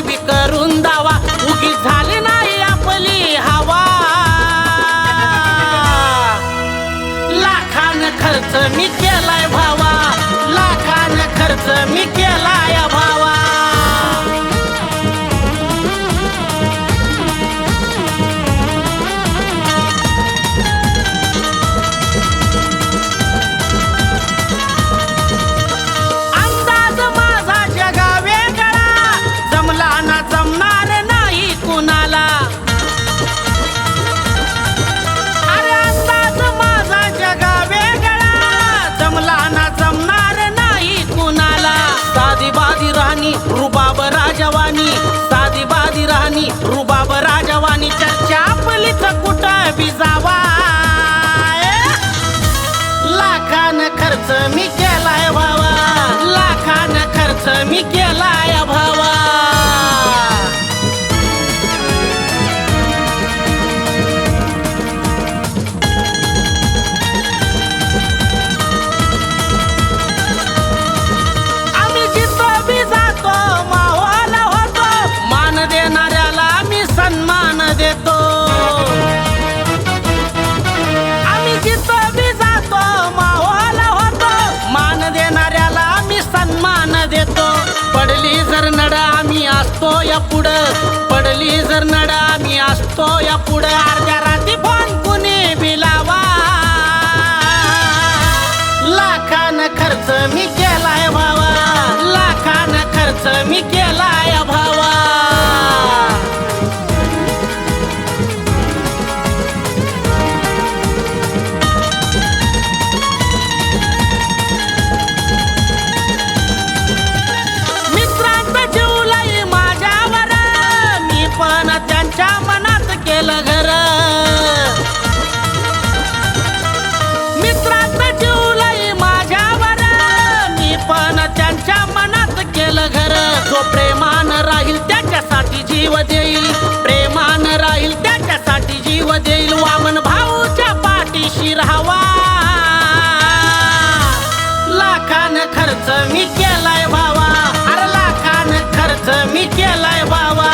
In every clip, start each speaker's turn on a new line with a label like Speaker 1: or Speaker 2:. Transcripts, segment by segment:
Speaker 1: बी करून दावा. उगी झाली नाही आपली हवा. लाखान खर्च मी केलाय भावा. लाखान खर्च मी केलाय भावा. राजवानी रुबाब राजवानी साधी बाधी राहणी रुबाब राजवानी चर्चा आपलीच कुठं बिजावा लाखान खर्च मी केलाय बाबा. लाखान खर्च मी केलाय. असतो या पुढं. पडली जर नडा मी असतो या पुढं. अर्ध्या राती फोन कुणी बिलावा लाखान खर्च मी खर्च मी केलाय भावा अरे लाखान खर्च मी केलाय भावा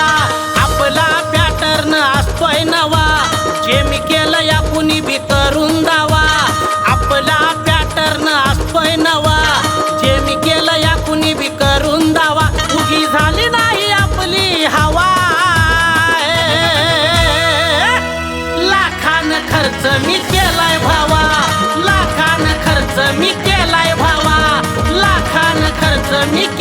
Speaker 1: आपला पॅटर्न असतोय नवा. जे मी केलंय कुणी बी करून दावा. आपला पॅटर्न असतोय नवा. जे मी केलंय कुणी बी करून दावा. उगी झाली नाही आपली हवा. लाखान खर्च मी केलाय भावा. за